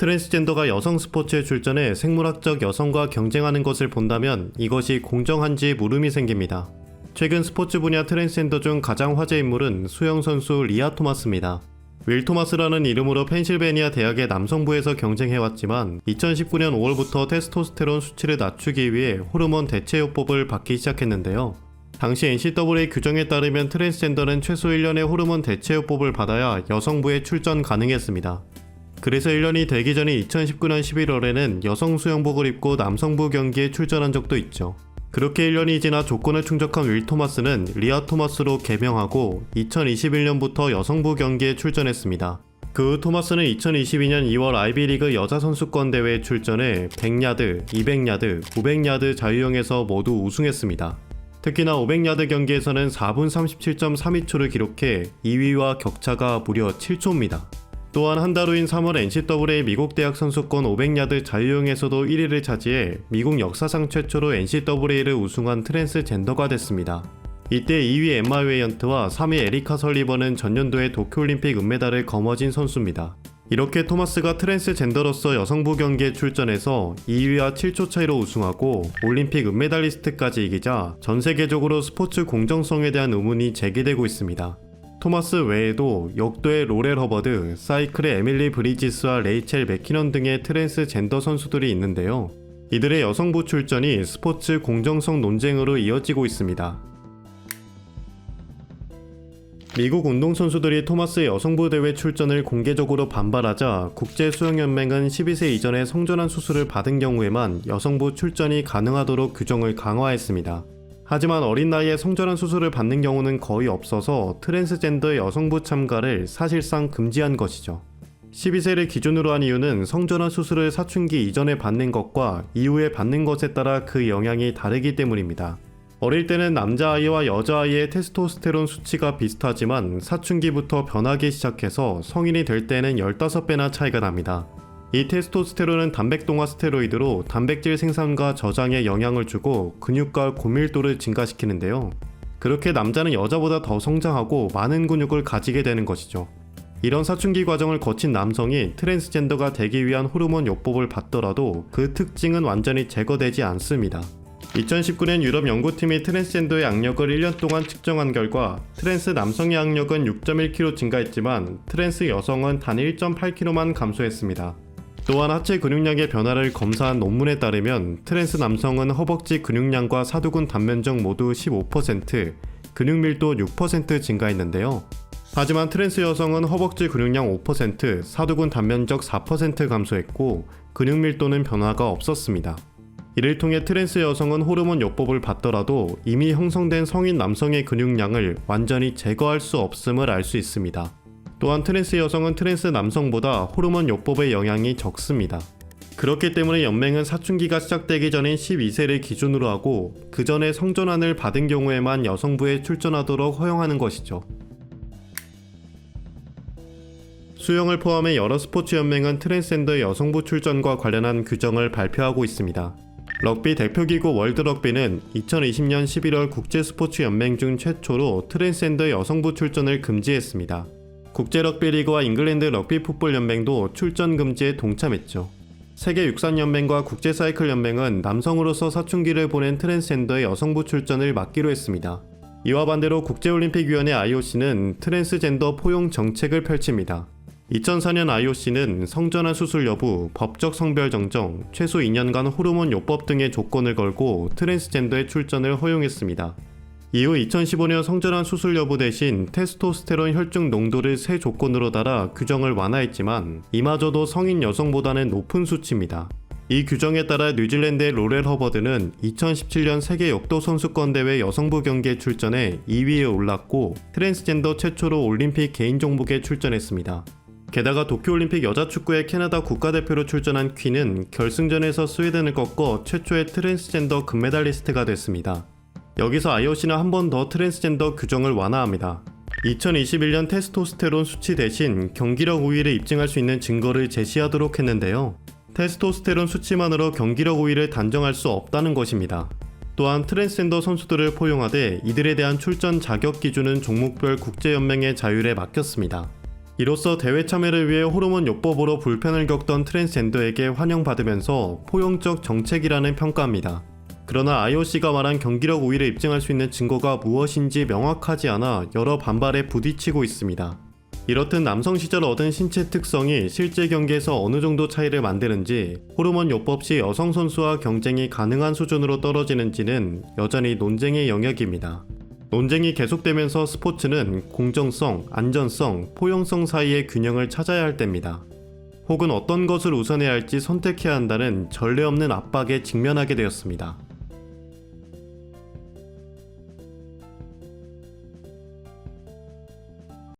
트랜스젠더가 여성 스포츠에 출전해 생물학적 여성과 경쟁하는 것을 본다면 이것이 공정한지 물음이 생깁니다. 최근 스포츠 분야 트랜스젠더 중 가장 화제 인물은 수영 선수 리아 토마스입니다. 윌 토마스라는 이름으로 펜실베니아 대학의 남성부에서 경쟁해왔지만 2019년 5월부터 테스토스테론 수치를 낮추기 위해 호르몬 대체요법을 받기 시작했는데요. 당시 NCAA 규정에 따르면 트랜스젠더는 최소 1년의 호르몬 대체요법을 받아야 여성부에 출전 가능했습니다. 그래서 1년이 되기 전인 2019년 11월에는 여성 수영복을 입고 남성부 경기에 출전한 적도 있죠. 그렇게 1년이 지나 조건을 충족한 윌 토마스는 리아 토마스로 개명하고 2021년부터 여성부 경기에 출전했습니다. 그 후 토마스는 2022년 2월 아이비리그 여자 선수권 대회에 출전해 100야드, 200야드, 500야드 자유형에서 모두 우승했습니다. 특히나 500야드 경기에서는 4분 37.32초를 기록해 2위와 격차가 무려 7초입니다. 또한 한 달 후인 3월 NCAA 미국 대학 선수권 500야드 자유형에서도 1위를 차지해 미국 역사상 최초로 NCAA를 우승한 트랜스젠더가 됐습니다. 이때 2위 엠마 웨이언트와 3위 에리카 설리번은 전년도에 도쿄올림픽 은메달을 거머쥔 선수입니다. 이렇게 토마스가 트랜스젠더로서 여성부 경기에 출전해서 2위와 7초 차이로 우승하고 올림픽 은메달리스트까지 이기자 전 세계적으로 스포츠 공정성에 대한 의문이 제기되고 있습니다. 토마스 외에도 역도의 로렐 허버드, 사이클의 에밀리 브리지스와 레이첼 맥키넌 등의 트랜스젠더 선수들이 있는데요. 이들의 여성부 출전이 스포츠 공정성 논쟁으로 이어지고 있습니다. 미국 운동선수들이 토마스의 여성부 대회 출전을 공개적으로 반발하자 국제수영연맹은 12세 이전에 성전환 수술을 받은 경우에만 여성부 출전이 가능하도록 규정을 강화했습니다. 하지만 어린 나이에 성전환 수술을 받는 경우는 거의 없어서 트랜스젠더 여성부 참가를 사실상 금지한 것이죠. 12세를 기준으로 한 이유는 성전환 수술을 사춘기 이전에 받는 것과 이후에 받는 것에 따라 그 영향이 다르기 때문입니다. 어릴 때는 남자아이와 여자아이의 테스토스테론 수치가 비슷하지만 사춘기부터 변하기 시작해서 성인이 될 때는 15배나 차이가 납니다. 이 테스토스테론은 단백동화 스테로이드로 단백질 생산과 저장에 영향을 주고 근육과 고밀도를 증가시키는데요. 그렇게 남자는 여자보다 더 성장하고 많은 근육을 가지게 되는 것이죠. 이런 사춘기 과정을 거친 남성이 트랜스젠더가 되기 위한 호르몬 요법을 받더라도 그 특징은 완전히 제거되지 않습니다. 2019년 유럽 연구팀이 트랜스젠더의 악력을 1년 동안 측정한 결과 트랜스 남성의 악력은 6.1kg 증가했지만 트랜스 여성은 단 1.8kg만 감소했습니다. 또한 하체 근육량의 변화를 검사한 논문에 따르면 트랜스 남성은 허벅지 근육량과 사두근 단면적 모두 15%, 근육 밀도 6% 증가했는데요. 하지만 트랜스 여성은 허벅지 근육량 5%, 사두근 단면적 4% 감소했고 근육 밀도는 변화가 없었습니다. 이를 통해 트랜스 여성은 호르몬 요법을 받더라도 이미 형성된 성인 남성의 근육량을 완전히 제거할 수 없음을 알 수 있습니다. 또한 트랜스 여성은 트랜스 남성보다 호르몬 요법의 영향이 적습니다. 그렇기 때문에 연맹은 사춘기가 시작되기 전인 12세를 기준으로 하고 그 전에 성전환을 받은 경우에만 여성부에 출전하도록 허용하는 것이죠. 수영을 포함해 여러 스포츠 연맹은 트랜스젠더 여성부 출전과 관련한 규정을 발표하고 있습니다. 럭비 대표기구 월드럭비는 2020년 11월 국제스포츠 연맹 중 최초로 트랜스젠더 여성부 출전을 금지했습니다. 국제 럭비리그와 잉글랜드 럭비 풋볼 연맹도 출전 금지에 동참했죠. 세계 육상연맹과 국제 사이클 연맹은 남성으로서 사춘기를 보낸 트랜스젠더의 여성부 출전을 막기로 했습니다. 이와 반대로 국제올림픽위원회 IOC는 트랜스젠더 포용 정책을 펼칩니다. 2004년 IOC는 성전환 수술 여부, 법적 성별 정정, 최소 2년간 호르몬 요법 등의 조건을 걸고 트랜스젠더의 출전을 허용했습니다. 이후 2015년 성전환 수술 여부 대신 테스토스테론 혈중 농도를 세 조건으로 달아 규정을 완화했지만 이마저도 성인 여성보다는 높은 수치입니다. 이 규정에 따라 뉴질랜드의 로렐 허버드는 2017년 세계 역도 선수권 대회 여성부 경기에 출전해 2위에 올랐고 트랜스젠더 최초로 올림픽 개인 종목에 출전했습니다. 게다가 도쿄올림픽 여자축구의 캐나다 국가대표로 출전한 퀸은 결승전에서 스웨덴을 꺾고 최초의 트랜스젠더 금메달리스트가 됐습니다. 여기서 IOC는 한 번 더 트랜스젠더 규정을 완화합니다. 2021년 테스토스테론 수치 대신 경기력 우위를 입증할 수 있는 증거를 제시하도록 했는데요. 테스토스테론 수치만으로 경기력 우위를 단정할 수 없다는 것입니다. 또한 트랜스젠더 선수들을 포용하되 이들에 대한 출전 자격 기준은 종목별 국제연맹의 자율에 맡겼습니다. 이로써 대회 참여를 위해 호르몬 요법으로 불편을 겪던 트랜스젠더에게 환영받으면서 포용적 정책이라는 평가입니다. 그러나 IOC가 말한 경기력 우위를 입증할 수 있는 증거가 무엇인지 명확하지 않아 여러 반발에 부딪히고 있습니다. 이렇듯 남성 시절 얻은 신체 특성이 실제 경기에서 어느 정도 차이를 만드는지 호르몬 요법 시 여성 선수와 경쟁이 가능한 수준으로 떨어지는지는 여전히 논쟁의 영역입니다. 논쟁이 계속되면서 스포츠는 공정성, 안전성, 포용성 사이의 균형을 찾아야 할 때입니다. 혹은 어떤 것을 우선해야 할지 선택해야 한다는 전례 없는 압박에 직면하게 되었습니다.